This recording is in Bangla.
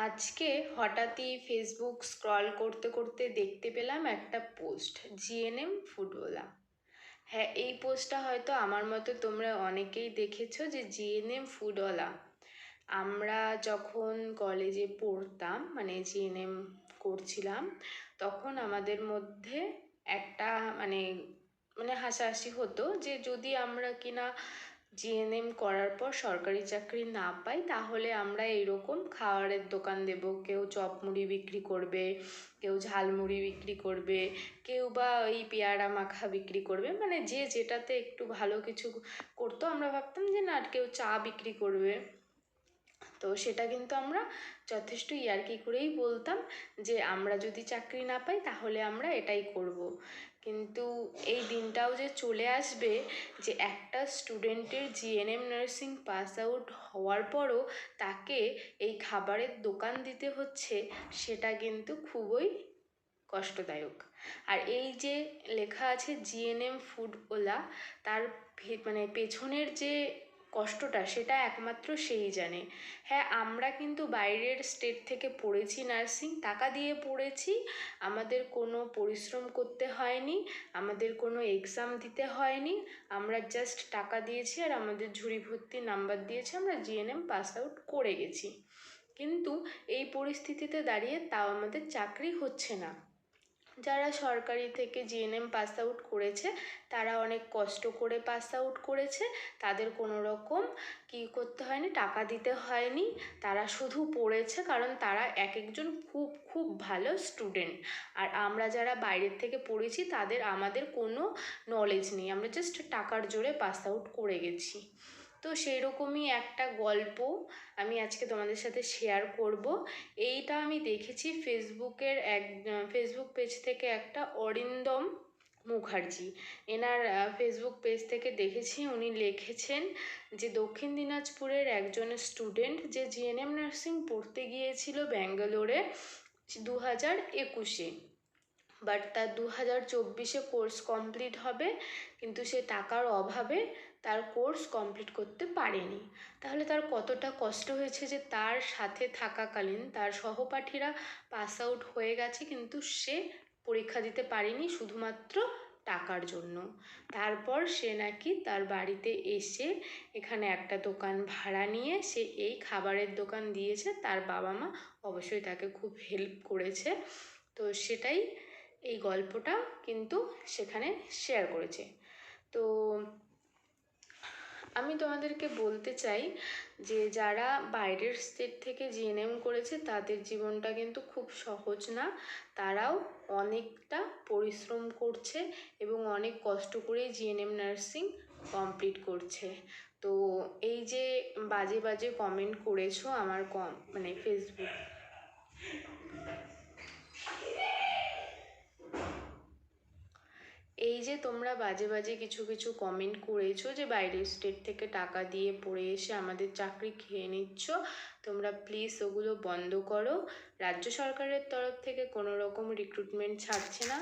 আজকে হঠাৎই ফেসবুক স্ক্রল করতে করতে দেখতে পেলাম একটা পোস্ট জিএনএম ফুটবলা হ্যাঁ এই পোস্টটা হয়তো আমার মতো তোমরা অনেকেই দেখেছ যে জিএনএম ফুডওয়ালা আমরা যখন কলেজে পড়তাম মানে জিএনএম করছিলাম, তখন আমাদের মধ্যে একটা মানে মানে হাসাহাসি হতো যে যদি আমরা কিনা জিএনএম করার পর সরকারি চাকরি না পাই, তাহলে আমরা এইরকম খাবারের দোকান দেব। কেউ চপ মুড়ি বিক্রি করবে, কেউ ঝালমুড়ি বিক্রি করবে, কেউ বা ওই পেয়ারা মাখা বিক্রি করবে। মানে যে যেটাতে একটু ভালো কিছু করতো, আমরা ভাবতাম যে না কেউ চা বিক্রি করবে। তো সেটা কিন্তু আমরা যথেষ্ট ইয়ার্কি করেই বলতাম যে, আমরা যদি চাকরি না পাই, তাহলে আমরা এটাই করব। কিন্তু এই দিনটাও যে চলে আসবে যে একটা স্টুডেন্টের জিএনএম নার্সিং পাস আউট হওয়ার পরও তাকে এই খাবারের দোকান দিতে হচ্ছে, সেটা কিন্তু খুবই কষ্টদায়ক। আর এই যে লেখা আছে জিএনএম ফুডওয়ালা তার মানে পেছনের যে কষ্টটা সেটা একমাত্র সেই জানে। হ্যাঁ আমরা কিন্তু বাইরের স্টেট থেকে পড়েছি নার্সিং টাকা দিয়ে পড়েছি, আমাদের কোনো পরিশ্রম করতে হয়নি, আমাদের কোনো এক্সাম দিতে হয়নি, আমরা জাস্ট টাকা দিয়েছি আর আমাদের ঝুড়ি ভর্তি নাম্বার দিয়েছে, আমরা জিএনএম পাস আউট করে গেছি। কিন্তু এই পরিস্থিতিতে দাঁড়িয়ে তাও আমাদের চাকরি হচ্ছে না। যারা সরকারি থেকে জিএনএম পাস আউট করেছে, তারা অনেক কষ্ট করে পাস আউট করেছে। তাদের কোনো রকম কী করতে হয়নি, টাকা দিতে হয়নি। তারা শুধু পড়েছে কারণ তারা এক একজন খুব খুব ভালো স্টুডেন্ট আর আমরা যারা বাইরের থেকে পড়েছি, তাদের আমাদের কোনো নলেজ নেই। আমরা জাস্ট টাকার জোরে পাস আউট করে গেছি। তো সেই রকমই একটা গল্প আমি আজকে তোমাদের সাথে শেয়ার করব। এইটা আমি দেখেছি ফেসবুকের এক, ফেসবুক পেজ থেকে একটা অরিন্দম মুখার্জি। এনার ফেসবুক পেজ থেকে দেখেছি, উনি লিখেছেন যে দক্ষিণ দিনাজপুরের একজন স্টুডেন্ট যে জিএনএম নার্সিং পড়তে গিয়েছিল ব্যাঙ্গালোরে দু হাজার একুশে। বাট তার দু হাজার চব্বিশে কোর্স কমপ্লিট হবে, কিন্তু সে টাকার অভাবে তার কোর্স কমপ্লিট করতে পারেনি। তাহলে তার কতটা কষ্ট হয়েছে যে তার সাথে থাকাকালীন তার সহপাঠীরা পাস আউট হয়ে গেছে, কিন্তু সে পরীক্ষা দিতে পারেনি শুধুমাত্র টাকার জন্য। তারপর সে নাকি তার বাড়িতে এসে এখানে একটা দোকান ভাড়া নিয়ে সে এই খাবারের দোকান দিয়েছে, তার বাবা মা অবশ্যই তাকে খুব হেল্প করেছে। তো সেটাই এই গল্পটা কিন্তু সেখানে শেয়ার করেছে। তো আমি তোমাদেরকে বলতে চাই যে যারা বাইরের স্টেট থেকে জিএনএম করেছে, তাদের জীবনটা কিন্তু খুব সহজ না। তারাও অনেকটা পরিশ্রম করছে এবং অনেক কষ্ট করে জিএনএম নার্সিং কমপ্লিট করছে। তো এই যে বাজে বাজে কমেন্ট করেছ আমার কম মানে ফেসবুক এই যে তোমরা বাজে বাজে কিছু কিছু কমেন্ট করেছ যে বাইরের স্টেট থেকে টাকা দিয়ে পড়ে এসে আমাদের চাকরি খেয়ে নিচ্ছ। তোমরা প্লিজ ওগুলো বন্ধ করো। রাজ্য সরকারের তরফ থেকে কোনো রকম রিক্রুটমেন্ট ছাড়ছে না।